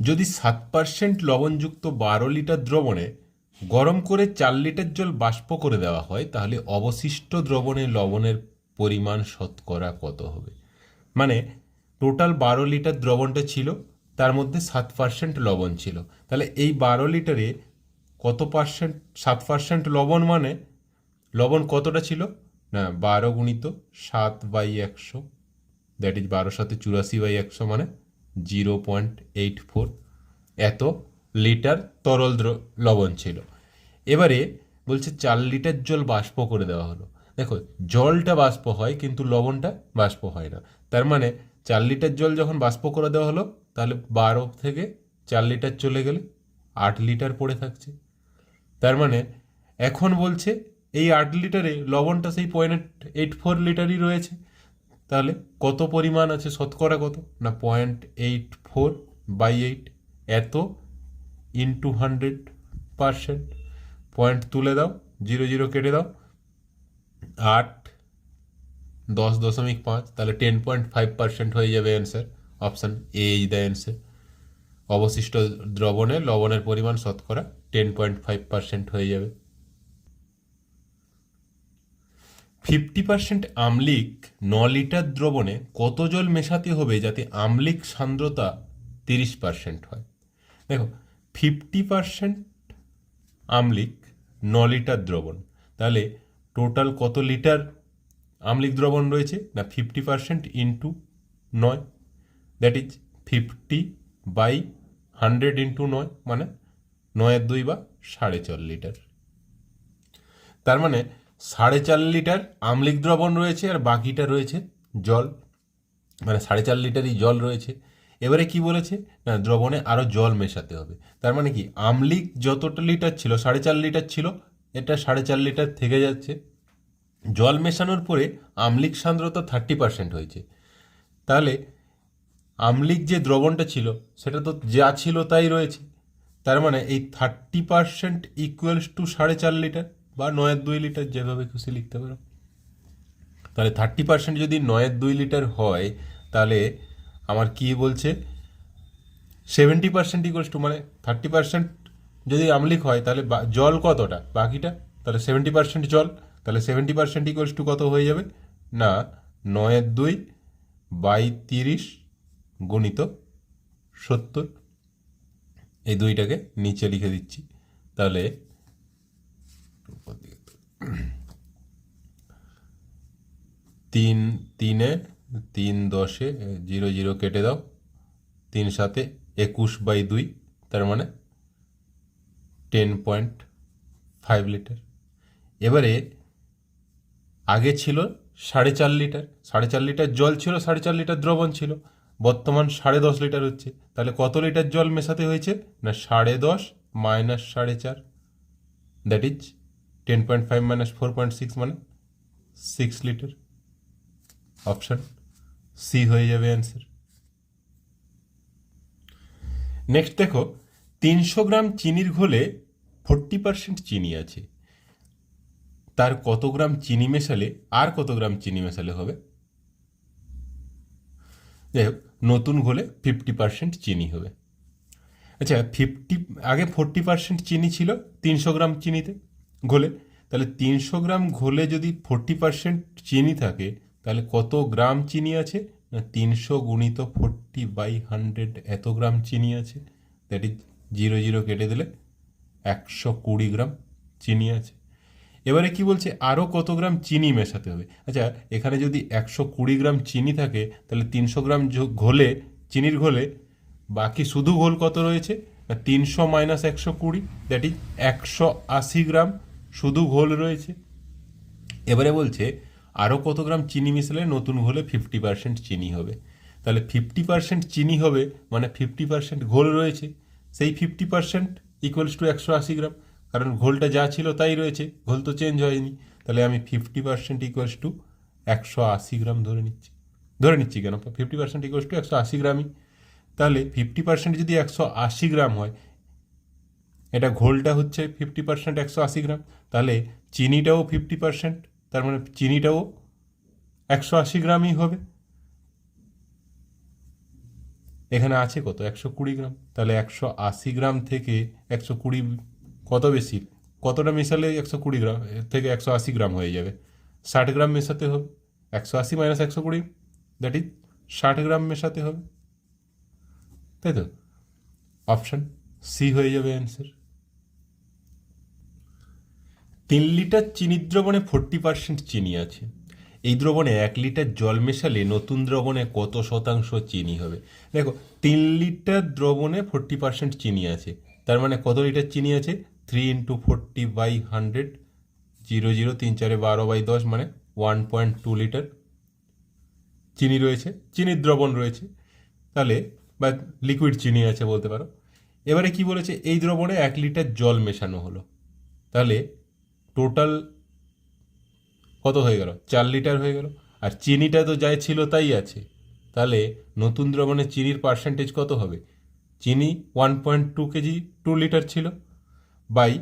যদি সাত পার্সেন্ট লবণযুক্ত বারো লিটার দ্রবণে গরম করে চার লিটার জল বাষ্প করে দেওয়া হয়, তাহলে অবশিষ্ট দ্রবণে লবণের পরিমাণ শতকরা কত হবে? মানে টোটাল বারো লিটার দ্রবণটা ছিল, তার মধ্যে সাত পার্সেন্ট লবণ ছিল। তাহলে এই বারো লিটারে কত পার্সেন্ট সাত পার্সেন্ট লবণ মানে লবণ কতটা ছিল? না, বারো গুণিত সাত বাই একশো দ্যাট ইজ বারো সাথে চুরাশি বাই একশো মানে জিরো পয়েন্ট এইট ফোর এত লিটার তরল লবণ ছিল। এবারে বলছে চার লিটার জল বাষ্প করে দেওয়া হলো। দেখো, জলটা বাষ্প হয় কিন্তু লবণটা বাষ্প হয় না। তার মানে চার লিটার জল যখন বাষ্প করে দেওয়া হলো, তাহলে বারো থেকে চার লিটার চলে গেলে আট লিটার পড়ে থাকছে। তার মানে এখন বলছে এই আট লিটারে লবণটা সেই পয়েন্ট এইট ফোর লিটারই রয়েছে। তাহলে কত পরিমাণ আছে? শতকরা কত? না point eight four by eight এত ইন্টু হান্ড্রেড পারসেন্ট পয়েন্ট তুলে দাও জিরো জিরো কেটে দাও। আট, দশ দশমিক পাঁচ, তাহলে টেন পয়েন্ট ফাইভ পার্সেন্ট হয়ে যাবে answer option A is the answer অবশিষ্ট দ্রবণে লবণের পরিমাণ শতকরা টেন পয়েন্ট ফাইভ পার্সেন্ট হয়ে যাবে। ফিফটি পার্সেন্ট আমলিক ন লিটার দ্রবণে কত জল মেশাতে হবে যাতে আমলিক সান্দ্রতা তিরিশ পার্সেন্ট হয়? দেখো, ফিফটি পার্সেন্ট আমলিক ন লিটার দ্রবণ। তাহলে টোটাল কত লিটার আমলিক দ্রবণ রয়েছে? না, ফিফটি পার্সেন্ট ইন্টু নয়। That is fifty by hundred into নয় মানে নয়ের দুই বা সাড়ে চার লিটার। তার মানে সাড়ে চার লিটার আমলিক দ্রবণ রয়েছে আর বাকিটা রয়েছে জল। মানে সাড়ে চার লিটারই জল রয়েছে। এবারে কি বলেছে? না, দ্রবণে আরও জল মেশাতে হবে। তার মানে কি, আমলিক যতটা লিটার ছিল, সাড়ে চার লিটার ছিল, এটা সাড়ে চার লিটার থেকে যাচ্ছে। জল মেশানোর পরে আমলিক সান্দ্রতা থার্টি পার্সেন্ট হয়েছে। তাহলে আমলিক যে দ্রবণটা ছিল, সেটা তো যা ছিল তাই রয়েছে। তার মানে এই থার্টি পার্সেন্ট ইকুয়ালস টু সাড়ে চার লিটার। বা নয়ের দুই লিটার যেভাবে খুশি লিখতে পারো। তাহলে থার্টি পার্সেন্ট যদি নয়ের দুই লিটার হয়, তাহলে আমার কি বলছে? সেভেন্টি পার্সেন্ট ইকুয়ালস টু মানে থার্টি পার্সেন্ট যদি আমলিক হয়, তাহলে জল কতটা? বাকিটা? তাহলে সেভেন্টি পার্সেন্ট জল, তাহলে সেভেন্টি পার্সেন্ট ইকুয়ালস টু কত হয়ে যাবে? না, নয়ের দুই বাই তিরিশ গুণিত সত্তর। এই দুইটাকে নিচে লিখে দিচ্ছি। তাহলে তিন তিনে, তিন দশে জিরো জিরো কেটে দাও। তিন সাতে একুশ বাই দুই, তার মানে টেন পয়েন্ট ফাইভ লিটার। এবারে আগে ছিল সাড়ে চার লিটার। সাড়ে চার লিটার জল ছিল, সাড়ে চার লিটার দ্রবণ ছিল। বর্তমান সাড়ে দশ লিটার হচ্ছে। তাহলে কত লিটার জল মেশাতে হয়েছে? না, সাড়ে দশ মাইনাস সাড়ে চার। That is ten point five minus four point six মানে সিক্স লিটার। অপশন সি হয়ে যাবে অ্যান্সার নেক্সট দেখো, তিনশো গ্রাম চিনির ঘোলে ফোরটি পার্সেন্ট চিনি আছে। তার কত গ্রাম চিনি মেশালে, আর কত গ্রাম চিনি মেশালে হবে? যাই হোক, নতুন ঘোলে ফিফটি পার্সেন্ট চিনি হবে। আচ্ছা ফিফটি আগে ফোরটি পার্সেন্ট চিনি ছিল তিনশো গ্রাম চিনিতে ঘোলে। তাহলে তিনশো গ্রাম ঘোলে যদি ফোরটি পার্সেন্ট চিনি থাকে তাহলে কত গ্রাম চিনি আছে? না, তিনশো গুণিত ফোরটি বাই হান্ড্রেড এত গ্রাম চিনি আছে? দ্যাট ইজ জিরো জিরো কেটে দিলে একশো কুড়ি গ্রাম চিনি আছে। এবারে কি বলছে? আরও কত গ্রাম চিনি মেশাতে হবে? আচ্ছা এখানে যদি একশো কুড়ি গ্রাম চিনি থাকে, তাহলে তিনশো গ্রাম ঘোলে, চিনির ঘোলে, বাকি শুধু ঘোল কত রয়েছে? না, তিনশো মাইনাস একশো কুড়ি দ্যাট ইজ একশো আশি গ্রাম শুধু ঘোল রয়েছে। এবারে বলছে আরও কত গ্রাম চিনি মিশালে নতুন ঘোলে ফিফটি পার্সেন্ট চিনি হবে। তাহলে ফিফটি পার্সেন্ট চিনি হবে মানে ফিফটি পার্সেন্ট ঘোল রয়েছে। সেই ফিফটি পার্সেন্ট ইকুয়ালস টু একশো আশি গ্রাম। কারণ ঘোলটা যা ছিল তাই রয়েছে, ঘোল তো চেঞ্জ হয়নি। তাহলে আমি ফিফটি পার্সেন্ট ইকুয়ালস টু একশো আশি গ্রাম ধরে নিচ্ছি। ধরে নিচ্ছি কেন? ফিফটি পার্সেন্ট ইকুয়ালস টু একশো আশি গ্রামই। তাহলে ফিফটি পার্সেন্ট যদি একশো আশি গ্রাম হয়, এটা ঘোলটা হচ্ছে ফিফটি পার্সেন্ট একশো আশি গ্রাম। তাহলে চিনিটাও ফিফটি পার্সেন্ট তার মানে চিনিটাও একশো আশি গ্রামই হবে। এখানে আছে কত? একশো কুড়ি গ্রাম। তাহলে একশো আশি গ্রাম থেকে একশো কুড়ি কত বেশি? কতটা মেশালে একশো কুড়ি গ্রাম থেকে একশো আশি গ্রাম হয়ে যাবে? ষাট গ্রাম মেশাতে হবে। একশো আশি মাইনাস একশো কুড়ি, দ্যাট ইজ ষাট গ্রাম মেশাতে হবে। তাই তো? অপশান সি হয়ে যাবে অ্যান্সার। তিন লিটার চিনির দ্রবণে ফোরটি পার্সেন্ট চিনি আছে। এই দ্রবণে এক লিটার জল মেশালে নতুন দ্রবণে কত শতাংশ চিনি হবে? দেখো, তিন লিটার দ্রবণে ফোরটি পার্সেন্ট চিনি আছে। তার মানে কত লিটার চিনি আছে? Three into forty by hundred zero zero তিন চারে বারো বাই দশ মানে ওয়ান পয়েন্ট টু লিটার চিনি রয়েছে, চিনির দ্রবণ রয়েছে। তাহলে, বা লিকুইড চিনি আছে বলতে পারো। এবারে কি বলেছে? এই দ্রবণে এক লিটার জল মেশানো হলো। তাহলে টোটাল কত হয়ে গেল? চার লিটার হয়ে গেল। আর চিনিটা তো যাই ছিল তাই আছে। তাহলে নতুন দ্রবণে চিনির পার্সেন্টেজ কত হবে? চিনি one point two KG two litre ছিল। বাই,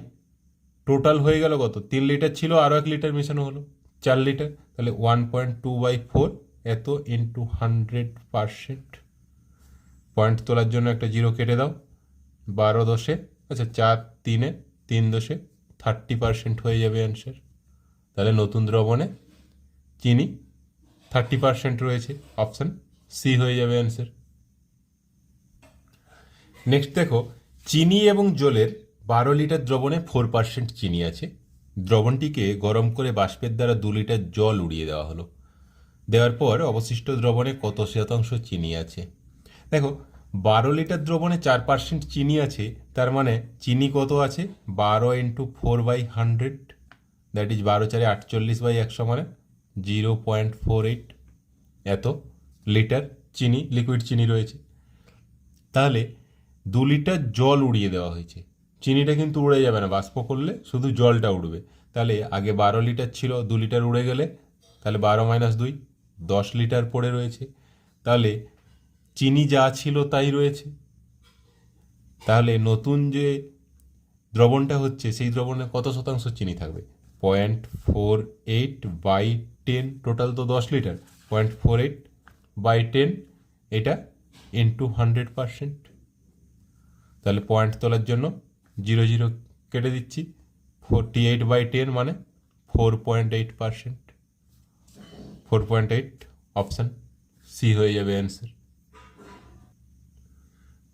টোটাল হয়ে গেল কত? তিন লিটার ছিল আরও এক লিটার মেশানো হলো। চার লিটার। তাহলে one point two by four এত ইন্টু হান্ড্রেড পারসেন্ট পয়েন্ট তোলার জন্য একটা জিরো কেটে দাও। বারো দশে আচ্ছা চার তিনে, তিন দশে থার্টি পারসেন্ট হয়ে যাবে অ্যান্সার তাহলে নতুন দ্রবণে চিনি থার্টি পারসেন্ট রয়েছে অপশান সি হয়ে যাবে অ্যান্সার নেক্সট দেখো, চিনি এবং জলের বারো লিটার দ্রবণে ফোর পার্সেন্ট চিনি আছে। দ্রবণটিকে গরম করে বাষ্পের দ্বারা দু লিটার জল উড়িয়ে দেওয়া হলো। দেওয়ার পর অবশিষ্ট দ্রবণে কত শতাংশ চিনি আছে? দেখো বারো লিটার দ্রবণে চার পার্সেন্ট চিনি আছে, তার মানে চিনি কত আছে? বারো into four by hundred that is বারো চারে আটচল্লিশ বাই একশো মানে জিরো পয়েন্ট ফোর এইট এত লিটার চিনি লিকুইড চিনি রয়েছে। তাহলে দু লিটার জল উড়িয়ে দেওয়া হয়েছে। চিনিটা কিন্তু উড়ে যাবে না, বাষ্প করলে শুধু জলটা উড়বে। তাহলে আগে বারো লিটার ছিল, দু লিটার উড়ে গেলে, তাহলে বারো মাইনাস দুই, দশ লিটার পড়ে রয়েছে। তাহলে চিনি যা ছিল তাই রয়েছে। তাহলে নতুন যে দ্রবণটা হচ্ছে, সেই দ্রবণে কত শতাংশ চিনি থাকবে? Point four eight by ten, total তো দশ litre. Point four eight by ten, এটা ইন্টু হান্ড্রেড পারসেন্ট। তাহলে পয়েন্ট তোলার জন্য জিরো জিরো কেটে দিচ্ছি। ফোরটি এইট বাই টেন মানে four point eight percent. Four point eight option C হয়ে যাবে অ্যান্সার।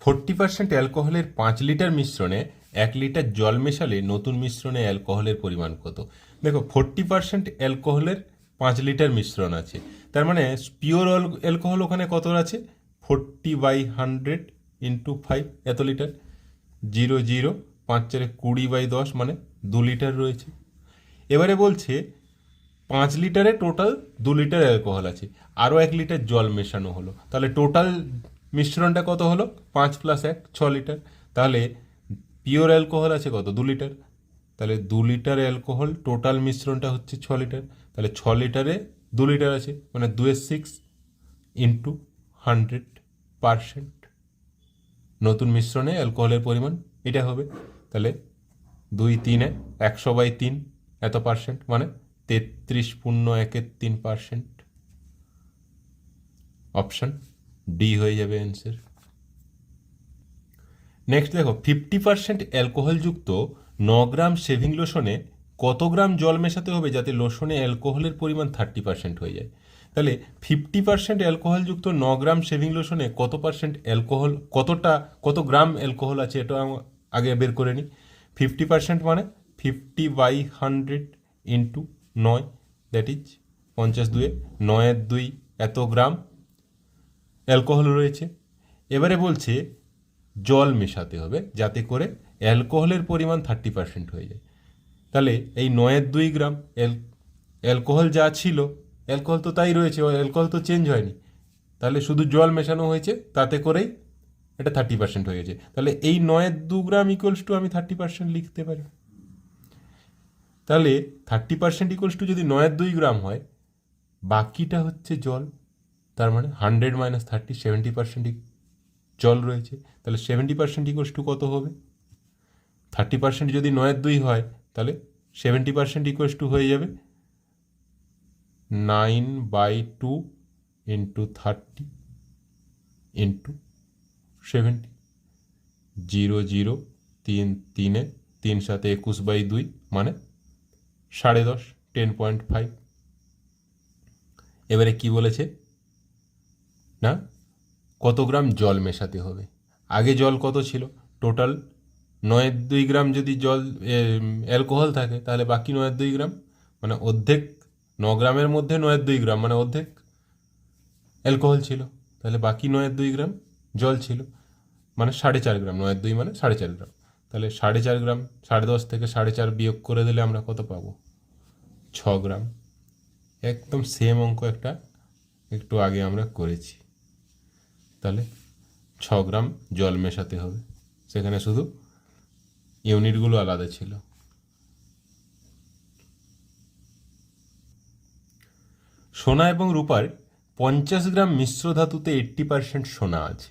ফোরটি পার্সেন্ট অ্যালকোহলের পাঁচ লিটার মিশ্রণে এক লিটার জল মেশালে নতুন মিশ্রণে অ্যালকোহলের পরিমাণ কত? দেখো, ফোরটি পার্সেন্ট অ্যালকোহলের পাঁচ লিটার মিশ্রণ আছে। তার মানে পিওর অ্যালকোহল ওখানে কত আছে? Forty by hundred into five, এত লিটার। জিরো জিরো, পাঁচ চারে কুড়ি বাই দশ মানে দু লিটার রয়েছে। এবারে বলছে পাঁচ লিটারে টোটাল দু লিটার অ্যালকোহল আছে। আরও এক লিটার জল মেশানো হলো। তাহলে টোটাল মিশ্রণটা কত হলো? পাঁচ প্লাস এক, ছ লিটার তাহলে পিওর অ্যালকোহল আছে কত? দু লিটার তাহলে দু লিটার অ্যালকোহল টোটাল মিশ্রণটা হচ্ছে ছ লিটার তাহলে ছ লিটারে দু লিটার আছে মানে দুয়ের সিক্স ইন্টু হান্ড্রেড পারসেন্ট নতুন মিশ্রণে অ্যালকোহলের পরিমাণ এটা হবে। তাহলে দুই তিনে একশো বাই তিন এত পার্সেন্ট মানে তেত্রিশ পূর্ণ একের তিন পার্সেন্ট অপশন ডি হয়ে যাবে অ্যান্সার নেক্সট দেখো ফিফটি পার্সেন্ট অ্যালকোহলযুক্ত ন গ্রাম শেভিং লোশনে কত গ্রাম জল মেশাতে হবে যাতে লোশনে অ্যালকোহলের পরিমাণ থার্টি পার্সেন্ট হয়ে যায়? তাহলে ফিফটি পার্সেন্ট অ্যালকোহলযুক্ত ন গ্রাম শেভিং লোশনে কত পার্সেন্ট অ্যালকোহল কতটা, কত গ্রাম অ্যালকোহল আছে এটা আগে বের করে নিই ফিফটি পার্সেন্ট মানে ফিফটি বাই হান্ড্রেড ইন্টু নয় দ্যাট ইজ পঞ্চাশ দুয়ে নয়ের দুই এত গ্রাম অ্যালকোহল রয়েছে। এবারে বলছে জল মেশাতে হবে যাতে করে অ্যালকোহলের পরিমাণ থার্টি পার্সেন্ট হয়ে যায়। তাহলে এই নয়ের দুই গ্রাম অ্যাল, অ্যালকোহল যা ছিল, অ্যালকোহল তো তাই রয়েছে, অ্যালকোহল তো চেঞ্জ হয়নি। তাহলে শুধু জল মেশানো হয়েছে, তাতে করেই এটা থার্টি পার্সেন্ট হয়ে গেছে। তাহলে এই নয়ের দু গ্রাম ইকুয়ালস টু আমি থার্টি পার্সেন্ট লিখতে পারি। তাহলে থার্টি পার্সেন্ট ইকুয়ালস টু যদি নয়ের দুই গ্রাম হয়, বাকিটা হচ্ছে জল। তার মানে hundred minus thirty seventy percent জল রয়েছে। তাহলে সেভেন্টি পার্সেন্ট ইকুয়ালস টু কত হবে? থার্টি পার্সেন্ট যদি নয়ের দুই হয়, তাহলে সেভেন্টি পার্সেন্ট ইকুয়ালস টু হয়ে যাবে nine by two into thirty into seventy zero zero তিন, তিনে, তিন সাথে একুশ বাই দুই মানে সাড়ে দশ টেন পয়েন্ট ফাইভ এবারে কি বলেছে? না? কত গ্রাম জল মেশাতে হবে? আগে জল কত ছিল? টোটাল নয়ের দুই গ্রাম যদি জল অ্যালকোহল থাকে, তাহলে বাকি নয়ের দুই গ্রাম? মানে অর্ধেক, ন গ্রামের মধ্যে নয়ের দুই গ্রাম মানে অর্ধেক অ্যালকোহল ছিল। তাহলে বাকি নয়ের দুই গ্রাম জল ছিল। মানে সাড়ে চার গ্রাম, নয়ের দুই মানে সাড়ে চার গ্রাম। তাহলে সাড়ে চার গ্রাম, সাড়ে দশ থেকে সাড়ে চার বিয়োগ করে দিলে আমরা কত পাবো? ছ গ্রাম। একদম সেম অঙ্ক একটা, একটু আগে আমরা করেছি। তাহলে ছ গ্রাম জল মেশাতে হবে। সেখানে শুধু ইউনিটগুলো আলাদা ছিল। সোনা এবং রূপার পঞ্চাশ গ্রাম মিশ্র ধাতুতে এইট্টি পার্সেন্ট সোনা আছে।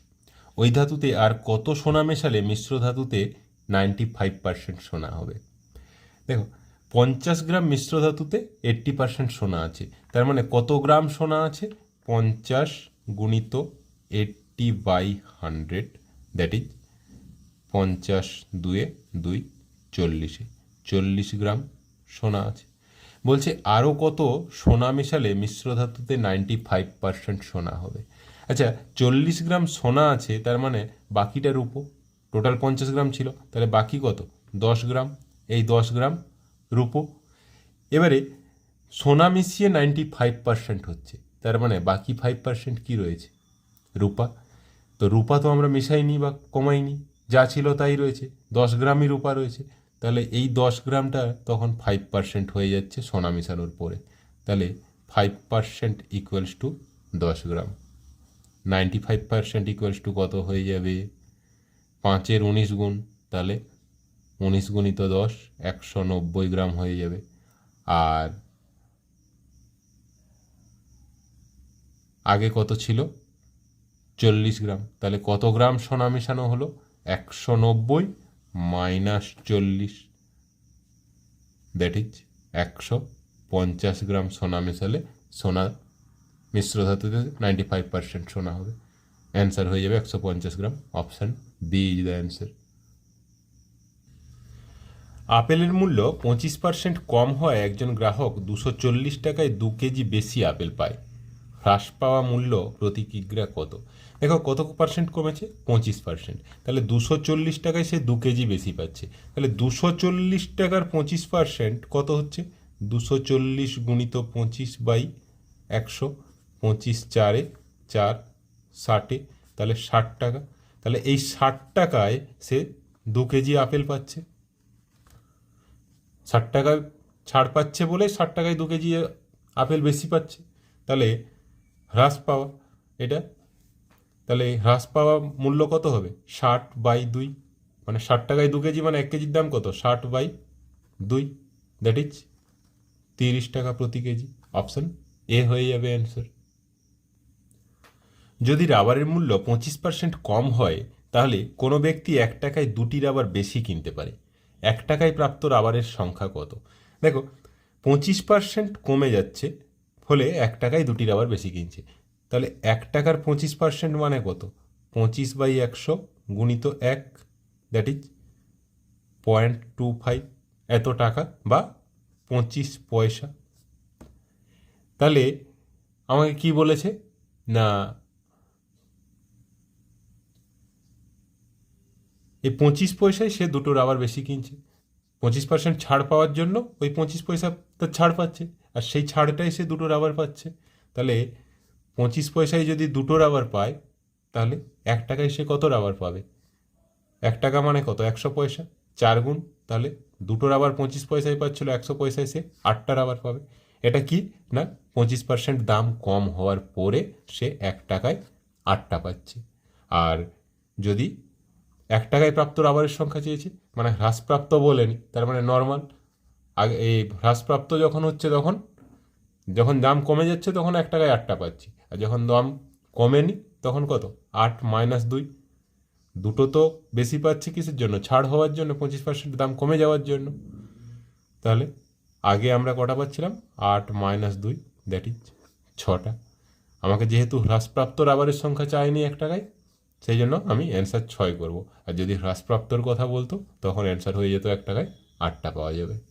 ওই ধাতুতে আর কত সোনা মেশালে মিশ্র ধাতুতে নাইনটি ফাইভ পার্সেন্ট সোনা হবে। দেখো, পঞ্চাশ গ্রাম মিশ্র ধাতুতে এইট্টি পার্সেন্ট সোনা আছে। তার মানে কত গ্রাম সোনা আছে? পঞ্চাশ গুণিত eighty by hundred that is পঞ্চাশ দুয়ে দুই, চল্লিশে, চল্লিশ গ্রাম সোনা আছে। বলছে আরও কত সোনা মেশালে মিশ্র ধাতুতে নাইনটি ফাইভ পার্সেন্ট সোনা হবে। আচ্ছা চল্লিশ গ্রাম সোনা আছে, তার মানে বাকিটা রূপো টোটাল পঞ্চাশ গ্রাম ছিল, তাহলে বাকি কত? দশ গ্রাম, এই দশ গ্রাম রূপো। এবারে সোনা মিশিয়ে নাইনটি ফাইভ পার্সেন্ট হচ্ছে, তার মানে বাকি ফাইভ পার্সেন্ট কী রয়েছে? রূপা। তো রূপা তো আমরা মেশাইনি বা কমাইনি, যা ছিল তাই রয়েছে। দশ গ্রামই রূপা রয়েছে। তাহলে এই দশ গ্রামটা তখন ফাইভ পার্সেন্ট হয়ে যাচ্ছে সোনা মেশানোর পরে। তাহলে ফাইভ পার্সেন্ট ইকুয়ালস টু দশ gram. Ninety five percent equals to কত হয়ে যাবে? পাঁচের উনিশ গুণ, তাহলে উনিশ গুণিত দশ, একশো নব্বই গ্রাম হয়ে যাবে। আর আগে কত ছিল? চল্লিশ গ্রাম। তাহলে কত গ্রাম সোনা মেশানো হলো? একশো নব্বই মাইনাস চল্লিশ। দ্যাট ইজ একশো পঞ্চাশ গ্রাম সোনা মেশালে সোনা মিশ্র ধাতুতে নাইনটি ফাইভ পার্সেন্ট সোনা হবে। অ্যান্সার হয়ে যাবে একশো পঞ্চাশ gram. Option B is the answer আপেলের মূল্য পঁচিশ পার্সেন্ট কম হয় একজন গ্রাহক দুশো চল্লিশ টাকায় দু কেজি বেশি আপেল পায়। হ্রাস পাওয়া মূল্য প্রতি কিগ্রা কত? দেখো কত পার্সেন্ট কমেছে? পঁচিশ পার্সেন্ট তাহলে দুশো চল্লিশ টাকায় সে দু কেজি বেশি পাচ্ছে। তাহলে দুশো চল্লিশ টাকার পঁচিশ পার্সেন্ট কত হচ্ছে? দুশো চল্লিশ গুণিত পঁচিশ বাই একশো। পঁচিশ চারে চার, ষাটে, তাহলে ষাট টাকা। তাহলে এই ষাট টাকায় সে দু কেজি আপেল পাচ্ছে। ষাট টাকায় ছাড় পাচ্ছে বলে ষাট টাকায় দু কেজি আপেল বেশি পাচ্ছে। তাহলে হ্রাস পাওয়া। এটা তাহলে হ্রাস পাওয়া মূল্য কত হবে? ষাট বাই দুই। মানে ষাট টাকায় দু কেজি মানে এক কেজির দাম কত? ষাট বাই দুই। দ্যাট ইজ তিরিশ টাকা প্রতি কেজি। অপশন এ হয়ে যাবে অ্যান্সার যদি রাবারের মূল্য পঁচিশ পার্সেন্ট কম হয়, তাহলে কোনো ব্যক্তি এক টাকায় দুটি রাবার বেশি কিনতে পারে। এক টাকায় প্রাপ্ত রাবারের সংখ্যা কত? দেখো, পঁচিশ পার্সেন্ট কমে যাচ্ছে, ফলে এক টাকায় দুটি রাবার বেশি কিনছে। তাহলে এক টাকার পঁচিশ পার্সেন্ট মানে কত? পঁচিশ বাই একশো গুণিত এক that is point two five এত টাকা বা পঁচিশ পয়সা। তাহলে আমাকে কি বলেছে? না, এই পঁচিশ পয়সায় সে দুটো রাবার বেশি কিনছে। পঁচিশ পার্সেন্ট ছাড় পাওয়ার জন্য ওই পঁচিশ পয়সা তার ছাড় পাচ্ছে, আর সেই ছাড়টাই সে দুটো রাবার পাচ্ছে। তাহলে পঁচিশ পয়সায় যদি দুটো রাবার পায়, তাহলে এক টাকায় সে কত রাবার পাবে? এক টাকা মানে কত? একশো পয়সা? চার গুণ, তাহলে দুটো রাবার পঁচিশ পয়সায় পাচ্ছিল, একশো পয়সায় সে আটটা রাবার পাবে। এটা কি? না, পঁচিশ পার্সেন্ট দাম কম হওয়ার পরে সে এক টাকায় আটটা পাচ্ছে। আর যদি এক টাকায় প্রাপ্ত রাবারের সংখ্যা চেয়েছে মানে হ্রাসপ্রাপ্ত বলেনি, তার মানে নর্মাল আগে এই হ্রাসপ্রাপ্ত যখন হচ্ছে তখন যখন দাম কমে যাচ্ছে তখন এক টাকায় আটটা পাচ্ছি। আর যখন দাম কমেনি তখন কত? আট মাইনাস দুই। দুটো তো বেশি পাচ্ছি কিসের জন্য? ছাড় হওয়ার জন্য, পঁচিশ পার্সেন্ট দাম কমে যাওয়ার জন্য। তাহলে আগে আমরা কটা পাচ্ছিলাম? আট মাইনাস দুই দ্যাট ইজ ছটা। আমাকে যেহেতু হ্রাসপ্রাপ্ত রাবারের সংখ্যা চায়নি এক টাকায়, সেই জন্য আমি অ্যান্সার ছয় করব। আর যদি হ্রাসপ্রাপ্তর কথা বলতো, তখন অ্যান্সার হয়ে যেত এক টাকায়, আটটা পাওয়া যাবে।